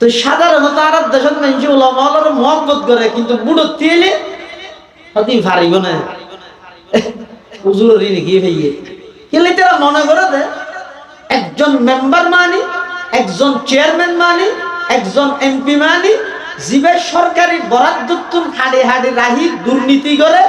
তো সাধারণত আর দেশের মানুষ ওলামার মহব্বত করে, কিন্তু বুড়ো তেলে হতে পারিব না। উজুরি নাকি ভাইয়ে কিন্তু তারা মনে করে দে একজন মেম্বার মানি, একজন চেয়ারম্যান মানি, একজন এমপি মানি, জিবে সরকারি বরাদ্দ তুন হাড়ি হাড়ি রাহি দুর্নীতি করে,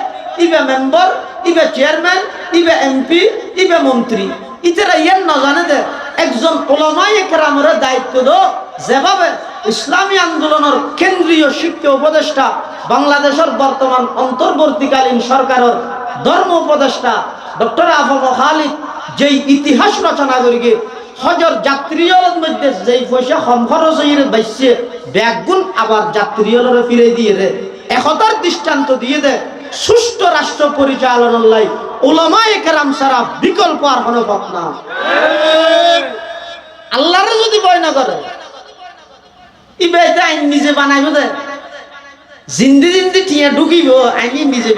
ইবে মেম্বার, ইবে চেয়ারম্যান, ইবে এমপি, ইবে মন্ত্রী। ইতারা ইয়ান না জানে দে একজন ওলামাই একরামের দায়িত্ব দো। যেভাবে ইসলামী আন্দোলনের কেন্দ্রীয় শিক্ষা উপদেষ্টা, বাংলাদেশের বর্তমান অন্তর্বর্তীকালীন সরকারের ধর্ম উপদেষ্টা, ডক্টর আফম খালিদ, যেই ইতিহাস রচনা করিকে হজর যাত্রীদের মধ্যে যেই পয়সা কম খরচ বাইসে ব্যাগুন আবার যাত্রীদের ফিরে দিয়ে রে একতার দৃষ্টান্ত দিয়ে দে। সুষ্ঠু রাষ্ট্র পরিচালনার লাই ওলামা একরাম সারা বিকল্প আর কোনো পথ না। আল্লাহরে যদি ভয় না করে আইন নিজে দে। জিন্দি নিজে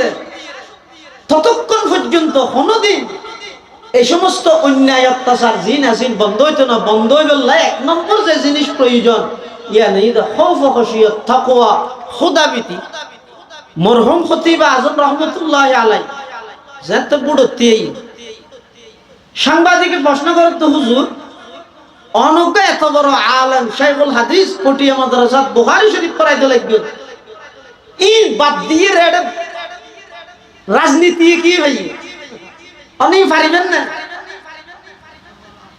দে। ততক্ষণ পর্যন্ত, কোনোদিন এই সমস্ত অন্যায়, অত্যাচার, জিন আসিল, বন্ধ হইতো না, বন্ধ হইব এক নম্বর যে জিনিস প্রয়োজন, ইয়া নেই খৌফ খসিয়ত থাকোয়া খুদাবিতি। মরহুম খতিবা আজম রহমতুল্লাহ আলাই যেত বুড়তেই সাংবাদিকের প্রশ্ন করেন তো হুজুর অনজ্ঞ এত বড় আলেম শাইখুল হাদিস পটিয়া মাদ্রাসাত বুখারী শরীফ পড়াইতে লাগবে। ই বাদ দিয়ে রেড রাজনীতি কি ভাই? অনেক পারিবেন না?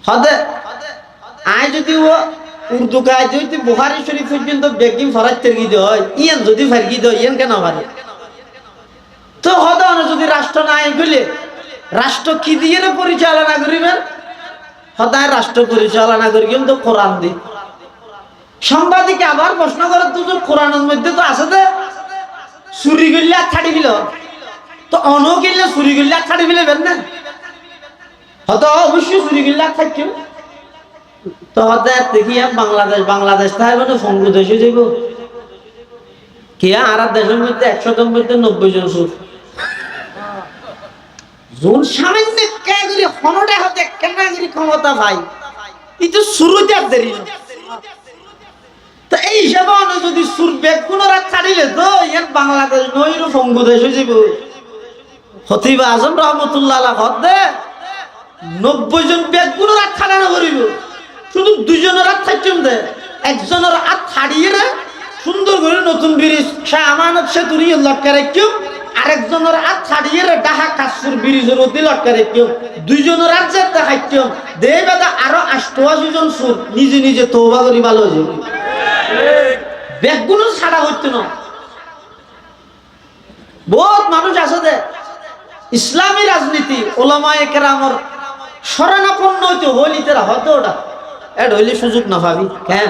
হদে আয় যদি ও উর্দু গায়ে যদি বুহারি শরীফ পর্যন্ত বেগিম ফরাজ তেরগি দেয় ইয়ান যদি ফারগি দেয় ইয়ান কেন পারে তো হদে যদি রাষ্ট্র নাই গেলে রাষ্ট্র কি দিয়ে পরিচালনা করিবেন সদায় রাষ্ট্র পরিচালনা করি, কিন্তু কোরআন দি। সাংবাদিক আবার প্রশ্ন করে তো কোরআনের মধ্যে তো আছে যে চুরি করলে ছাড়ি দিল। তো অন কিনলে চুরি করলে ছাড়ি দিলে বেন না? হয়তো অবশ্যই চুরি করলে থাকছে তো হতে দেখি বাংলাদেশ বাংলাদেশ তাই মানে ফঙ্গু দেশে যাইব। কে আর দেশের মধ্যে একশোটার মধ্যে নব্বই জন সুর যোন সামান্য কেগুলি হনটা হতে কেনাগুলি ক্ষমতা ভাই। itu শুরু যার দেরি। তো এই হিসাবে যদি সুর বেগ পুনরায় ছাড়িলে তো ইয়ার বাংলাদেশ নইর ফঙ্গু দেশ হয়ে যাব হতিবা আজম রহমতুল্লাহ হদ দে নব্বই জন বেগ পুনরায় ছাড়ানো করিব। শুধু দুজনের হাত থাকছেন দে একজনের হাত ছাড়িয়ে সুন্দর করে নতুন ব্রিজ সে আমানত সে তুলি লটকা রাখিও আরেকজনের হাত ছাড়িয়ে ডাহা কাশুর ব্রিজের অতি লটকা রাখিও দুইজনের হাত যে দেখাইও দে বেদা আরও আষ্টআশি জন সুর, নিজে নিজে তৌবা করি ভালো হয়ে ব্যাগগুলো ছাড়া হইতো না। বহুত মানুষ আছে দে। ইসলামী রাজনীতি, ওলামায়ে কেরামর শরণাপন্ন হইতে হইলি তেরা হয়তো ওটা। এড হইলে সুযোগ না পাবি। কেন?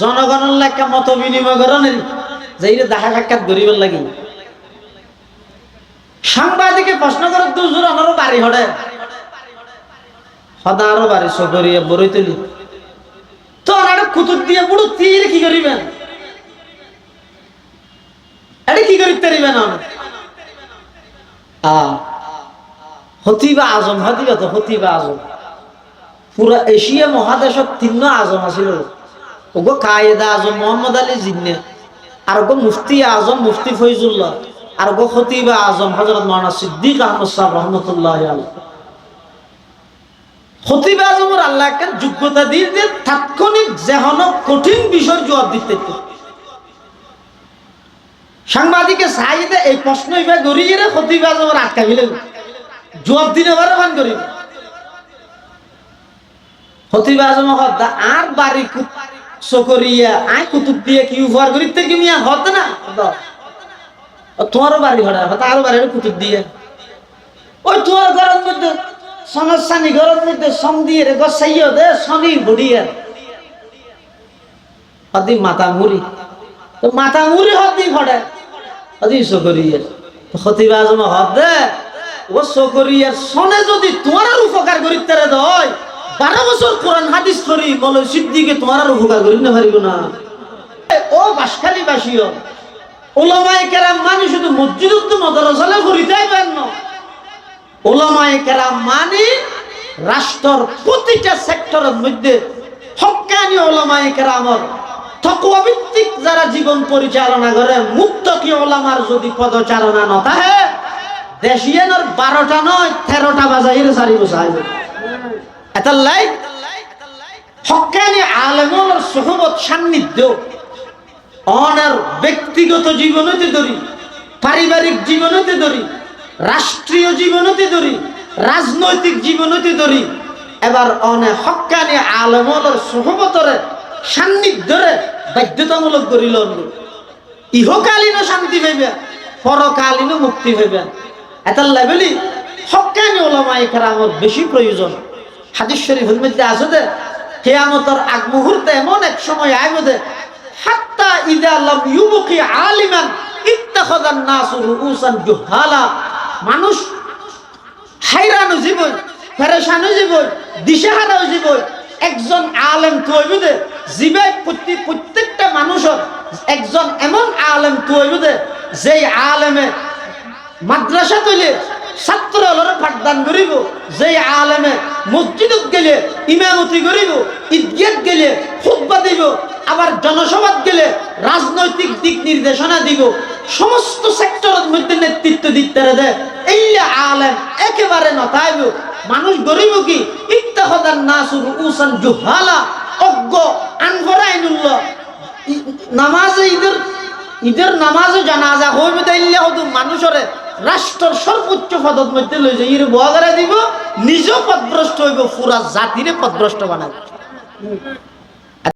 জনগণের লেখা মত বিনিময় করেন যে দেখা সাক্ষাৎ গরিবের লাগে। সাংবাদিকে প্রশ্ন করে দুজোর আমারও বাড়ি হড়ে সদা আরও বাড়ি সকরিয়ে বড়ই তুলি। তো ওনারা কুতুব দিয়ে বুড়ো তীর কি করিবেন? এটা কি করিতে পারিবেন হতিবা আজম, হতিবা তো হতিবা আজম। পুরা এশিয়া মহাদেশত তিন আজম আছিল। ওগো কায়েদা আজম মোহাম্মদ আলী জিন্নে, আর গো মুফতি আজম, মুফতি ফৈজুল্লাহ, আর গো খতিবা আজম হজরত মৌলানা সিদ্দিক আহমদ সাহেব রহমতুল্লাহ খতিবা আজমের যোগ্যতা দিয়ে তাৎক্ষণিক যেহন কঠিন বিষয় জবাব দিতে সাংবাদিকে চাহিদা এই প্রশ্ন এবার গড়িয়ে খতিবা আজমের আটকা ফেলে জবাব দিনে বারে মান করি খতিবা আজম আর বাড়ি সকরিয়া আয় কুতুব দিয়ে কি উপহার করি? থেকে মিয়া হত না? তোমারও বাড়ি ভাড়া, হতো আরও বাড়ি কুতুব দিয়ে। ওই তোমার ঘরের মধ্যে, সনসানি ঘরের মধ্যে সম দিয়ে রে গসাইয় দে, শনি বুড়িয়ার হদি মাথা মুড়ি। তো মাথা মুড়ি হদি ফড়ে হদি সকরিয়ার হতিবা হদ দে। ও সকরিয়ার সনে যদি তোমার উপকার করিতে রে দয় বারো বছর কোরআন হাদিস করি, বলে সিদ্দিকে তোমার আর উপকার করি না, পারিব না। ও বাসখালী বাসীয় ওলামায়ে কেরাম মানে শুধু মসজিদ মদরসালে করিতেই পারেন না ওলামায়ে কেরাম মানে রাষ্ট্রর প্রতিটা সেক্টরের মধ্যে হক্কানি ওলামায়ে কেরামর, তকওয়াভিত্তিক যারা জীবন পরিচালনা করে, মুক্তকি ওলামার যদি পদচারণা ন তাহে দেশিয়ানোর বারোটা নয়, তেরোটা বাজাইয়ের সারি বসাইব এটার লাই হক্কানি আলেমর সহবত সান্নিধ্য, অনার ব্যক্তিগত জীবনতে ধরি, পারিবারিক জীবনতে ধরি, রাষ্ট্রীয় জীবনতে ধরি, রাজনৈতিক জীবনতে ধরি, এবার অনে হক্কানি আলমলর সহবতরে, সান্নিধ্যরে বাধ্যতামূলক করিল ইহকালীনও শান্তি পাইবে পরকালীনও মুক্তি পাইবে এটার লেভেলি হক্কানি ওলামাই কেরামত বেশি প্রয়োজন। হাদিস শরীফের মধ্যে আছে যে, কেয়ামতর আগ মুহূর্তে এমন এক সময় আইবে যে, হাত্তা ইদা লাম ইউবকি আলিমান ইত্তাখাযান নাসু রুউসান জুহালা। মানুষ হাইরানো জীবন, পেরেশানো জীবন দিশাহারাও জীবন। একজন আলেম তৈব দে প্রতি প্রত্যেকটা মানুষের একজন এমন আলেম তৈব দে যেই আলেমে মাদ্রাসা তৈলে ছাত্র পাঠদান করিব, যেই আলেমে মসজিদত গেলে ইমামতি করিব ঈদগেত গেলে খুতবা দিব, আবার জনসভাত গেলে রাজনৈতিক দিক নির্দেশনা দিব, সমস্ত সেক্টরের মধ্যে নেতৃত্ব দিতে দে। এইলা আলেম একেবারে নতাইব মানুষ গরিব কি? ইত্তাখাদান নাসুর উসান জুহালা। অজ্ঞ আনফরাইনুল্লাহ নামাজে ঈদের ঈদের নামাজে জানাজা হইবে তাইলে হতো মানুষরে। রাষ্ট্রের সর্বোচ্চ পদত মধ্যে লই যায় ইরে বহাগারা দিব নিজ পদভ্রষ্ট হইব, পুরা জাতিরে পদভ্রষ্ট বানাবে